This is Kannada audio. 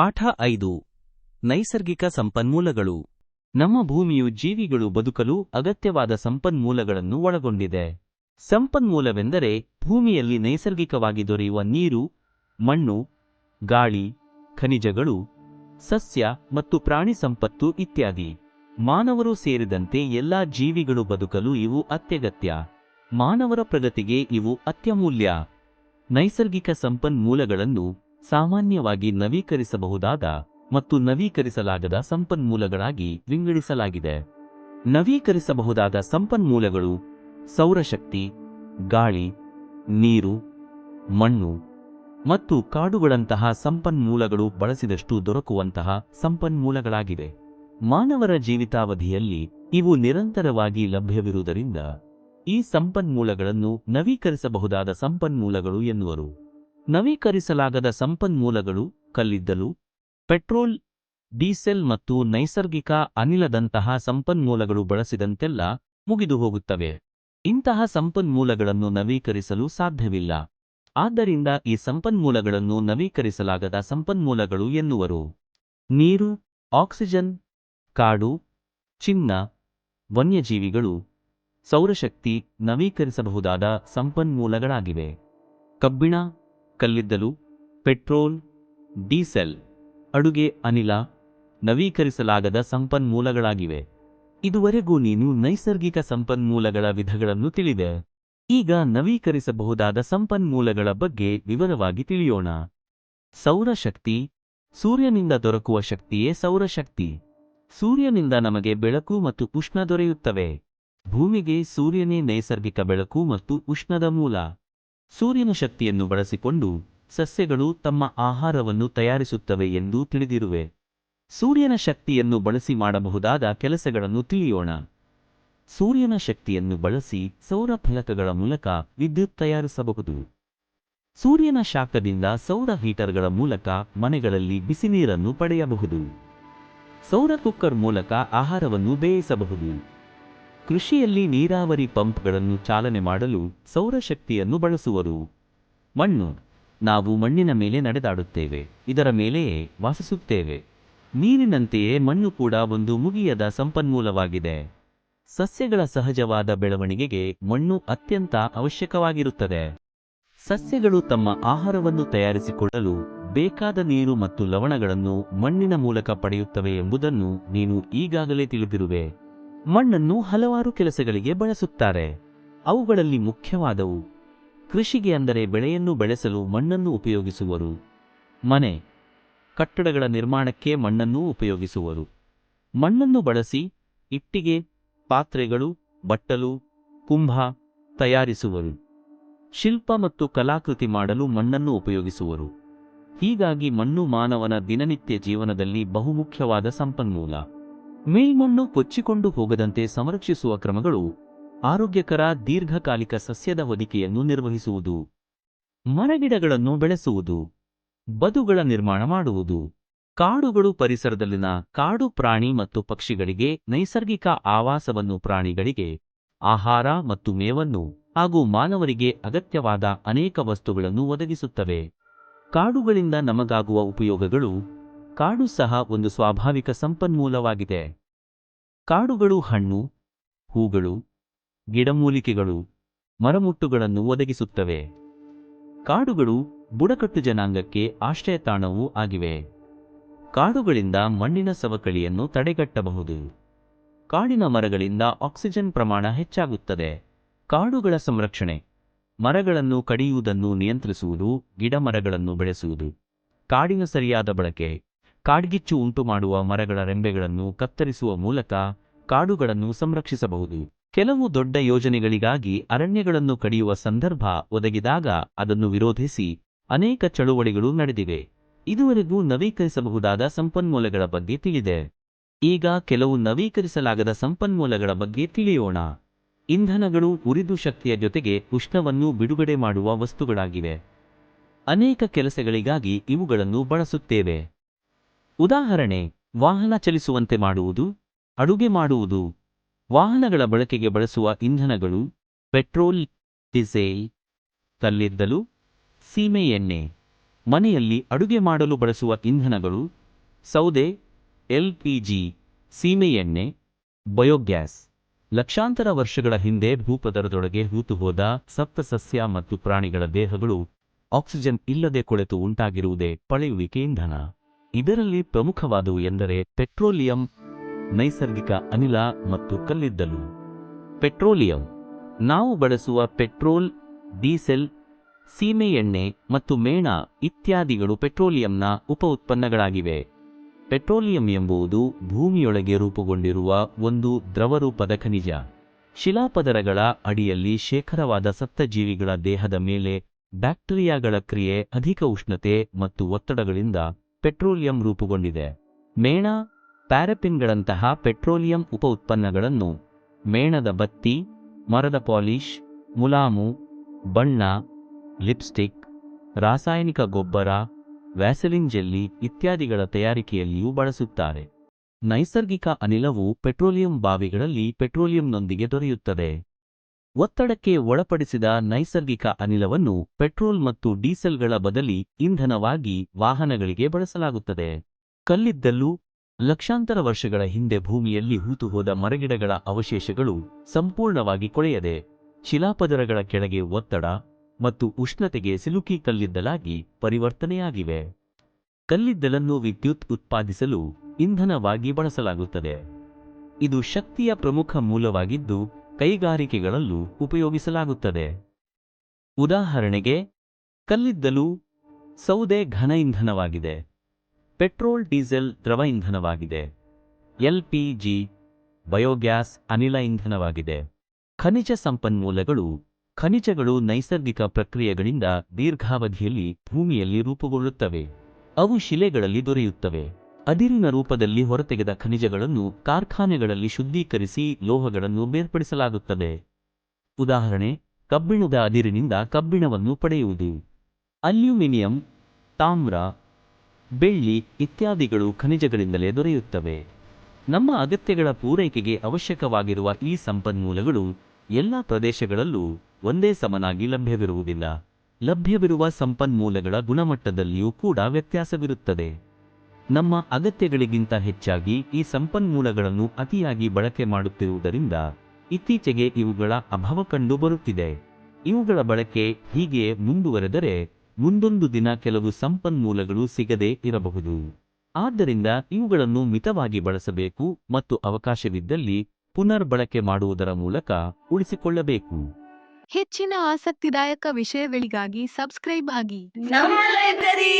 ಪಾಠ ಐದು. ನೈಸರ್ಗಿಕ ಸಂಪನ್ಮೂಲಗಳು. ನಮ್ಮ ಭೂಮಿಯು ಜೀವಿಗಳು ಬದುಕಲು ಅಗತ್ಯವಾದ ಸಂಪನ್ಮೂಲಗಳನ್ನು ಒಳಗೊಂಡಿದೆ. ಸಂಪನ್ಮೂಲವೆಂದರೆ ಭೂಮಿಯಲ್ಲಿ ನೈಸರ್ಗಿಕವಾಗಿ ದೊರೆಯುವ ನೀರು, ಮಣ್ಣು, ಗಾಳಿ, ಖನಿಜಗಳು, ಸಸ್ಯ ಮತ್ತು ಪ್ರಾಣಿ ಸಂಪತ್ತು ಇತ್ಯಾದಿ. ಮಾನವರು ಸೇರಿದಂತೆ ಎಲ್ಲಾ ಜೀವಿಗಳು ಬದುಕಲು ಇವು ಅತ್ಯಗತ್ಯ. ಮಾನವರ ಪ್ರಗತಿಗೆ ಇವು ಅತ್ಯಮೂಲ್ಯ. ನೈಸರ್ಗಿಕ ಸಂಪನ್ಮೂಲಗಳನ್ನು ಸಾಮಾನ್ಯವಾಗಿ ನವೀಕರಿಸಬಹುದಾದ ಮತ್ತು ನವೀಕರಿಸಲಾಗದ ಸಂಪನ್ಮೂಲಗಳಾಗಿ ವಿಂಗಡಿಸಲಾಗಿದೆ. ನವೀಕರಿಸಬಹುದಾದ ಸಂಪನ್ಮೂಲಗಳು ಸೌರಶಕ್ತಿ, ಗಾಳಿ, ನೀರು, ಮಣ್ಣು ಮತ್ತು ಕಾಡುಗಳಂತಹ ಸಂಪನ್ಮೂಲಗಳು ಬಳಸಿದಷ್ಟು ದೊರಕುವಂತಹ ಸಂಪನ್ಮೂಲಗಳಾಗಿವೆ. ಮಾನವರ ಜೀವಿತಾವಧಿಯಲ್ಲಿ ಇವು ನಿರಂತರವಾಗಿ ಲಭ್ಯವಿರುವುದರಿಂದ ಈ ಸಂಪನ್ಮೂಲಗಳನ್ನು ನವೀಕರಿಸಬಹುದಾದ ಸಂಪನ್ಮೂಲಗಳು ಎನ್ನುವರು. ನವೀಕರಿಸಲಾಗದ ಸಂಪನ್ಮೂಲಗಳು, ಕಲ್ಲಿದ್ದಲು, ಪೆಟ್ರೋಲ್, ಡೀಸೆಲ್ ಮತ್ತು ನೈಸರ್ಗಿಕ ಅನಿಲದಂತಹ ಸಂಪನ್ಮೂಲಗಳು ಬಳಸಿದಂತೆಲ್ಲ ಮುಗಿದು ಹೋಗುತ್ತವೆ. ಇಂತಹ ಸಂಪನ್ಮೂಲಗಳನ್ನು ನವೀಕರಿಸಲು ಸಾಧ್ಯವಿಲ್ಲ. ಆದ್ದರಿಂದ ಈ ಸಂಪನ್ಮೂಲಗಳನ್ನು ನವೀಕರಿಸಲಾಗದ ಸಂಪನ್ಮೂಲಗಳು ಎನ್ನುವರು. ನೀರು, ಆಕ್ಸಿಜನ್, ಕಾಡು, ಚಿನ್ನ, ವನ್ಯಜೀವಿಗಳು, ಸೌರಶಕ್ತಿ ನವೀಕರಿಸಬಹುದಾದ ಸಂಪನ್ಮೂಲಗಳಾಗಿವೆ. ಕಬ್ಬಿಣ ಕಲ್ಲಿದ್ದಲು, ಪೆಟ್ರೋಲ್, ಡೀಸೆಲ್, ಅಡುಗೆ, ಅನಿಲ ನವೀಕರಿಸಲಾಗದ ಸಂಪನ್ಮೂಲಗಳಾಗಿವೆ. ಇದುವರೆಗೂ ನೀನು ನೈಸರ್ಗಿಕ ಸಂಪನ್ಮೂಲಗಳ ವಿಧಗಳನ್ನು ತಿಳಿದೆ. ಈಗ ನವೀಕರಿಸಬಹುದಾದ ಸಂಪನ್ಮೂಲಗಳ ಬಗ್ಗೆ ವಿವರವಾಗಿ ತಿಳಿಯೋಣ. ಸೌರಶಕ್ತಿ, ಸೂರ್ಯನಿಂದ ದೊರಕುವ ಶಕ್ತಿಯೇ ಸೌರಶಕ್ತಿ. ಸೂರ್ಯನಿಂದ ನಮಗೆ ಬೆಳಕು ಮತ್ತು ಉಷ್ಣ ದೊರೆಯುತ್ತವೆ. ಭೂಮಿಗೆ ಸೂರ್ಯನೇ ನೈಸರ್ಗಿಕ ಬೆಳಕು ಮತ್ತು ಉಷ್ಣದ ಮೂಲ. ಸೂರ್ಯನ ಶಕ್ತಿಯನ್ನು ಬಳಸಿಕೊಂಡು ಸಸ್ಯಗಳು ತಮ್ಮ ಆಹಾರವನ್ನು ತಯಾರಿಸುತ್ತವೆ ಎಂದು ತಿಳಿದಿರುವೆ. ಸೂರ್ಯನ ಶಕ್ತಿಯನ್ನು ಬಳಸಿ ಮಾಡಬಹುದಾದ ಕೆಲಸಗಳನ್ನು ತಿಳಿಯೋಣ. ಸೂರ್ಯನ ಶಕ್ತಿಯನ್ನು ಬಳಸಿ ಸೌರ ಫಲಕಗಳ ಮೂಲಕ ವಿದ್ಯುತ್ ತಯಾರಿಸಬಹುದು. ಸೂರ್ಯನ ಶಾಖದಿಂದ ಸೌರ ಹೀಟರ್ಗಳ ಮೂಲಕ ಮನೆಗಳಲ್ಲಿ ಬಿಸಿ ನೀರನ್ನು ಪಡೆಯಬಹುದು. ಸೌರ ಕುಕ್ಕರ್ ಮೂಲಕ ಆಹಾರವನ್ನು ಬೇಯಿಸಬಹುದು. ಕೃಷಿಯಲ್ಲಿ ನೀರಾವರಿ ಪಂಪ್ಗಳನ್ನು ಚಾಲನೆ ಮಾಡಲು ಸೌರಶಕ್ತಿಯನ್ನು ಬಳಸುವರು. ಮಣ್ಣು. ನಾವು ಮಣ್ಣಿನ ಮೇಲೆ ನಡೆದಾಡುತ್ತೇವೆ. ಇದರ ಮೇಲೆಯೇ ವಾಸಿಸುತ್ತೇವೆ. ನೀರಿನಂತೆಯೇ ಮಣ್ಣು ಕೂಡ ಒಂದು ಮುಗಿಯದ ಸಂಪನ್ಮೂಲವಾಗಿದೆ. ಸಸ್ಯಗಳ ಸಹಜವಾದ ಬೆಳವಣಿಗೆಗೆ ಮಣ್ಣು ಅತ್ಯಂತ ಅವಶ್ಯಕವಾಗಿರುತ್ತದೆ. ಸಸ್ಯಗಳು ತಮ್ಮ ಆಹಾರವನ್ನು ತಯಾರಿಸಿಕೊಳ್ಳಲು ಬೇಕಾದ ನೀರು ಮತ್ತು ಲವಣಗಳನ್ನು ಮಣ್ಣಿನ ಮೂಲಕ ಪಡೆಯುತ್ತವೆ ಎಂಬುದನ್ನು ನೀನು ಈಗಾಗಲೇ ತಿಳಿದಿರುವೆ. ಮಣ್ಣನ್ನು ಹಲವಾರು ಕೆಲಸಗಳಿಗೆ ಬಳಸುತ್ತಾರೆ. ಅವುಗಳಲ್ಲಿ ಮುಖ್ಯವಾದವು ಕೃಷಿಗೆ ಅಂದರೆ ಬೆಳೆಯನ್ನು ಬೆಳೆಸಲು ಮಣ್ಣನ್ನು ಉಪಯೋಗಿಸುವರು. ಮನೆ, ಕಟ್ಟಡಗಳ ನಿರ್ಮಾಣಕ್ಕೆ ಮಣ್ಣನ್ನು ಉಪಯೋಗಿಸುವರು. ಮಣ್ಣನ್ನು ಬಳಸಿ ಇಟ್ಟಿಗೆ, ಪಾತ್ರೆಗಳು, ಬಟ್ಟಲು, ಕುಂಭ ತಯಾರಿಸುವರು. ಶಿಲ್ಪ ಮತ್ತು ಕಲಾಕೃತಿ ಮಾಡಲು ಮಣ್ಣನ್ನು ಉಪಯೋಗಿಸುವರು. ಹೀಗಾಗಿ ಮಣ್ಣು ಮಾನವನ ದಿನನಿತ್ಯ ಜೀವನದಲ್ಲಿ ಬಹುಮುಖ್ಯವಾದ ಸಂಪನ್ಮೂಲ. ಮೇಲ್ಮಣ್ಣು ಕೊಚ್ಚಿಕೊಂಡು ಹೋಗದಂತೆ ಸಂರಕ್ಷಿಸುವ ಕ್ರಮಗಳು ಆರೋಗ್ಯಕರ ದೀರ್ಘಕಾಲಿಕ ಸಸ್ಯದ ಹೊದಿಕೆಯನ್ನು ನಿರ್ವಹಿಸುವುದು, ಮರಗಿಡಗಳನ್ನು ಬೆಳೆಸುವುದು, ಬದುಗಳ ನಿರ್ಮಾಣ ಮಾಡುವುದು, ಕಾಡುಗಳು ಪರಿಸರದಲ್ಲಿನ ಕಾಡು ಪ್ರಾಣಿ ಮತ್ತು ಪಕ್ಷಿಗಳಿಗೆ ನೈಸರ್ಗಿಕ ಆವಾಸವನ್ನು ಪ್ರಾಣಿಗಳಿಗೆ ಆಹಾರ ಮತ್ತು ಮೇವನ್ನು ಹಾಗೂ ಮಾನವರಿಗೆ ಅಗತ್ಯವಾದ ಅನೇಕ ವಸ್ತುಗಳನ್ನು ಒದಗಿಸುತ್ತವೆ. ಕಾಡುಗಳಿಂದ ನಮಗಾಗುವ ಉಪಯೋಗಗಳು ಕಾಡು ಸಹ ಒಂದು ಸ್ವಾಭಾವಿಕ ಸಂಪನ್ಮೂಲವಾಗಿದೆ. ಕಾಡುಗಳು ಹಣ್ಣು, ಹೂಗಳು, ಗಿಡಮೂಲಿಕೆಗಳು, ಮರಮುಟ್ಟುಗಳನ್ನು ಒದಗಿಸುತ್ತವೆ. ಕಾಡುಗಳು ಬುಡಕಟ್ಟು ಜನಾಂಗಕ್ಕೆ ಆಶ್ರಯ ತಾಣವೂ ಆಗಿವೆ. ಕಾಡುಗಳಿಂದ ಮಣ್ಣಿನ ಸವಕಳಿಯನ್ನು ತಡೆಗಟ್ಟಬಹುದು. ಕಾಡಿನ ಮರಗಳಿಂದ ಆಕ್ಸಿಜನ್ ಪ್ರಮಾಣ ಹೆಚ್ಚಾಗುತ್ತದೆ. ಕಾಡುಗಳ ಸಂರಕ್ಷಣೆ, ಮರಗಳನ್ನು ಕಡಿಯುವುದನ್ನು ನಿಯಂತ್ರಿಸುವುದು, ಗಿಡಮರಗಳನ್ನು ಬೆಳೆಸುವುದು. ಕಾಡಿನ ಸರಿಯಾದ ಬಳಕೆ ಕಾಡ್ಗಿಚ್ಚು ಉಂಟುಮಾಡುವ ಮರಗಳ ರೆಂಬೆಗಳನ್ನು ಕತ್ತರಿಸುವ ಮೂಲಕ ಕಾಡುಗಳನ್ನು ಸಂರಕ್ಷಿಸಬಹುದು. ಕೆಲವು ದೊಡ್ಡ ಯೋಜನೆಗಳಿಗಾಗಿ ಅರಣ್ಯಗಳನ್ನು ಕಡಿಯುವ ಸಂದರ್ಭ ಒದಗಿದಾಗ ಅದನ್ನು ವಿರೋಧಿಸಿ ಅನೇಕ ಚಳುವಳಿಗಳು ನಡೆದಿವೆ. ಇದುವರೆಗೂ ನವೀಕರಿಸಬಹುದಾದ ಸಂಪನ್ಮೂಲಗಳ ಬಗ್ಗೆ ತಿಳಿದೆ. ಈಗ ಕೆಲವು ನವೀಕರಿಸಲಾಗದ ಸಂಪನ್ಮೂಲಗಳ ಬಗ್ಗೆ ತಿಳಿಯೋಣ. ಇಂಧನಗಳು ಉರಿದು ಶಕ್ತಿಯ ಜೊತೆಗೆ ಉಷ್ಣವನ್ನು ಬಿಡುಗಡೆ ಮಾಡುವ ವಸ್ತುಗಳಾಗಿವೆ. ಅನೇಕ ಕೆಲಸಗಳಿಗಾಗಿ ಇವುಗಳನ್ನು ಬಳಸುತ್ತೇವೆ. ಉದಾಹರಣೆ, ವಾಹನ ಚಲಿಸುವಂತೆ ಮಾಡುವುದು, ಅಡುಗೆ ಮಾಡುವುದು, ವಾಹನಗಳ ಬಳಕೆಗೆ ಬಳಸುವ ಇಂಧನಗಳು, ಪೆಟ್ರೋಲ್, ಡೀಸೆಲ್, ಕಲ್ಲಿದ್ದಲು, ಸೀಮೆ ಎಣ್ಣೆ, ಮನೆಯಲ್ಲಿ ಅಡುಗೆ ಮಾಡಲು ಬಳಸುವ ಇಂಧನಗಳು, ಸೌದೆ ಎಲ್ಪಿಜಿ ಸೀಮೆಎಣ್ಣೆ ಬಯೋಗ್ಯಾಸ್. ಲಕ್ಷಾಂತರ ವರ್ಷಗಳ ಹಿಂದೆ ಭೂಪದರದೊಳಗೆ ಹೂತುಹೋದ ಸಪ್ತಸಸ್ಯ ಮತ್ತು ಪ್ರಾಣಿಗಳ ದೇಹಗಳು ಆಕ್ಸಿಜನ್ ಇಲ್ಲದೆ ಕೊಳೆತು ಉಂಟಾಗಿರುವುದೇ ಪಳೆಯುವಿಕೆ ಇಂಧನ. ಇದರಲ್ಲಿ ಪ್ರಮುಖವಾದವು ಎಂದರೆ ಪೆಟ್ರೋಲಿಯಂ, ನೈಸರ್ಗಿಕ ಅನಿಲ ಮತ್ತು ಕಲ್ಲಿದ್ದಲು. ಪೆಟ್ರೋಲಿಯಂ, ನಾವು ಬಳಸುವ ಪೆಟ್ರೋಲ್, ಡೀಸೆಲ್, ಸೀಮೆ ಎಣ್ಣೆ ಮತ್ತು ಮೇಣ ಇತ್ಯಾದಿಗಳು ಪೆಟ್ರೋಲಿಯಂನ ಉಪ ಉತ್ಪನ್ನಗಳಾಗಿವೆ. ಪೆಟ್ರೋಲಿಯಂ ಎಂಬುದು ಭೂಮಿಯೊಳಗೆ ರೂಪುಗೊಂಡಿರುವ ಒಂದು ದ್ರವರೂಪದ ಖನಿಜ. ಶಿಲಾಪದರಗಳ ಅಡಿಯಲ್ಲಿ ಶೇಖರವಾದ ಸತ್ತಜೀವಿಗಳ ದೇಹದ ಮೇಲೆ ಬ್ಯಾಕ್ಟೀರಿಯಾಗಳ ಕ್ರಿಯೆ ಅಧಿಕ ಉಷ್ಣತೆ ಮತ್ತು ಒತ್ತಡಗಳಿಂದ ಪೆಟ್ರೋಲಿಯಂ ರೂಪುಗೊಂಡಿದೆ. ಮೇಣ ಪ್ಯಾರಪಿನ್ಗಳಂತಹ ಪೆಟ್ರೋಲಿಯಂ ಉಪ ಉತ್ಪನ್ನಗಳನ್ನು ಮೇಣದ ಬತ್ತಿ, ಮರದ ಪಾಲಿಶ್, ಮುಲಾಮು, ಬಣ್ಣ, ಲಿಪ್ಸ್ಟಿಕ್, ರಾಸಾಯನಿಕ ಗೊಬ್ಬರ, ವ್ಯಾಸಲಿನ್ ಜೆಲ್ಲಿ ಇತ್ಯಾದಿಗಳ ತಯಾರಿಕೆಯಲ್ಲಿಯೂ ಬಳಸುತ್ತಾರೆ. ನೈಸರ್ಗಿಕ ಅನಿಲವು ಪೆಟ್ರೋಲಿಯಂ ಬಾವಿಗಳಲ್ಲಿ ಪೆಟ್ರೋಲಿಯಂನೊಂದಿಗೆ ದೊರೆಯುತ್ತದೆ. ಒತ್ತಡಕ್ಕೆ ಒಳಪಡಿಸಿದ ನೈಸರ್ಗಿಕ ಅನಿಲವನ್ನು ಪೆಟ್ರೋಲ್ ಮತ್ತು ಡೀಸೆಲ್ಗಳ ಬದಲಿ ಇಂಧನವಾಗಿ ವಾಹನಗಳಿಗೆ ಬಳಸಲಾಗುತ್ತದೆ. ಕಲ್ಲಿದ್ದಲು ಲಕ್ಷಾಂತರ ವರ್ಷಗಳ ಹಿಂದೆ ಭೂಮಿಯಲ್ಲಿ ಹೂತುಹೋದ ಮರಗಿಡಗಳ ಅವಶೇಷಗಳು ಸಂಪೂರ್ಣವಾಗಿ ಕೊಳೆಯದೆ, ಶಿಲಾಪದರಗಳ ಕೆಳಗೆ ಒತ್ತಡ ಮತ್ತು ಉಷ್ಣತೆಗೆ ಸಿಲುಕಿ ಕಲ್ಲಿದ್ದಲಾಗಿ ಪರಿವರ್ತನೆಯಾಗಿವೆ. ಕಲ್ಲಿದ್ದಲನ್ನು ವಿದ್ಯುತ್ ಉತ್ಪಾದಿಸಲು ಇಂಧನವಾಗಿ ಬಳಸಲಾಗುತ್ತದೆ. ಇದು ಶಕ್ತಿಯ ಪ್ರಮುಖ ಮೂಲವಾಗಿದ್ದು ಕೈಗಾರಿಕೆಗಳಲ್ಲೂ ಉಪಯೋಗಿಸಲಾಗುತ್ತದೆ. ಉದಾಹರಣೆಗೆ, ಕಲ್ಲಿದ್ದಲು ಸೌದೆ ಘನ ಇಂಧನವಾಗಿದೆ. ಪೆಟ್ರೋಲ್, ಡೀಸೆಲ್ ದ್ರವ ಇಂಧನವಾಗಿದೆ. ಎಲ್ಪಿಜಿ ಬಯೋಗ್ಯಾಸ್ ಅನಿಲ ಇಂಧನವಾಗಿದೆ. ಖನಿಜ ಸಂಪನ್ಮೂಲಗಳು, ಖನಿಜಗಳು ನೈಸರ್ಗಿಕ ಪ್ರಕ್ರಿಯೆಗಳಿಂದ ದೀರ್ಘಾವಧಿಯಲ್ಲಿ ಭೂಮಿಯಲ್ಲಿ ರೂಪುಗೊಳ್ಳುತ್ತವೆ. ಅವು ಶಿಲೆಗಳಲ್ಲಿ ದೊರೆಯುತ್ತವೆ. ಅದಿರಿನ ರೂಪದಲ್ಲಿ ಹೊರತೆಗೆದ ಖನಿಜಗಳನ್ನು ಕಾರ್ಖಾನೆಗಳಲ್ಲಿ ಶುದ್ಧೀಕರಿಸಿ ಲೋಹಗಳನ್ನು ಬೇರ್ಪಡಿಸಲಾಗುತ್ತದೆ. ಉದಾಹರಣೆ, ಕಬ್ಬಿಣದ ಅದಿರಿನಿಂದ ಕಬ್ಬಿಣವನ್ನು ಪಡೆಯುವುದು. ಅಲ್ಯೂಮಿನಿಯಂ, ತಾಮ್ರ, ಬೆಳ್ಳಿ ಇತ್ಯಾದಿಗಳು ಖನಿಜಗಳಿಂದಲೇ ದೊರೆಯುತ್ತವೆ. ನಮ್ಮ ಅಗತ್ಯಗಳ ಪೂರೈಕೆಗೆ ಅವಶ್ಯಕವಾಗಿರುವ ಈ ಸಂಪನ್ಮೂಲಗಳು ಎಲ್ಲ ಪ್ರದೇಶಗಳಲ್ಲೂ ಒಂದೇ ಸಮನಾಗಿ ಲಭ್ಯವಿರುವುದಿಲ್ಲ. ಲಭ್ಯವಿರುವ ಸಂಪನ್ಮೂಲಗಳ ಗುಣಮಟ್ಟದಲ್ಲಿಯೂ ಕೂಡ ವ್ಯತ್ಯಾಸವಿರುತ್ತದೆ. ನಮ್ಮ ಅಗತ್ಯಗಳಿಗಿಂತ ಹೆಚ್ಚಾಗಿ ಈ ಸಂಪನ್ಮೂಲಗಳನ್ನು ಅತಿಯಾಗಿ ಬಳಕೆ ಮಾಡುತ್ತಿರುವುದರಿಂದ ಇತ್ತೀಚೆಗೆ ಇವುಗಳ ಅಭಾವ ಕಂಡುಬರುತ್ತಿದೆ. ಇವುಗಳ ಬಳಕೆ ಹೀಗೆ ಮುಂದುವರೆದರೆ ಮುಂದೊಂದು ದಿನ ಕೆಲವು ಸಂಪನ್ಮೂಲಗಳು ಸಿಗದೇ ಇರಬಹುದು. ಆದ್ದರಿಂದ ಇವುಗಳನ್ನು ಮಿತವಾಗಿ ಬಳಸಬೇಕು ಮತ್ತು ಅವಕಾಶವಿದ್ದಲ್ಲಿ ಪುನರ್ಬಳಕೆ ಮಾಡುವುದರ ಮೂಲಕ ಉಳಿಸಿಕೊಳ್ಳಬೇಕು. ಹೆಚ್ಚಿನ ಆಸಕ್ತಿದಾಯಕ ವಿಷಯಗಳಿಗಾಗಿ ಸಬ್ಸ್ಕ್ರೈಬ್ ಆಗಿ. ನಮ್ಮ ಲೈಬ್ರರಿ